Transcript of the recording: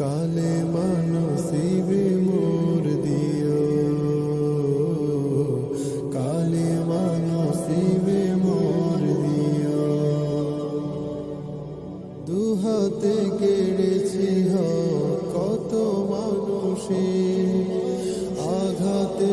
কালে মানসিবে মোর দিও কালে মানসিবে মোর দিও দুহাতে কেড়েছি কত মানুষের আঘাতে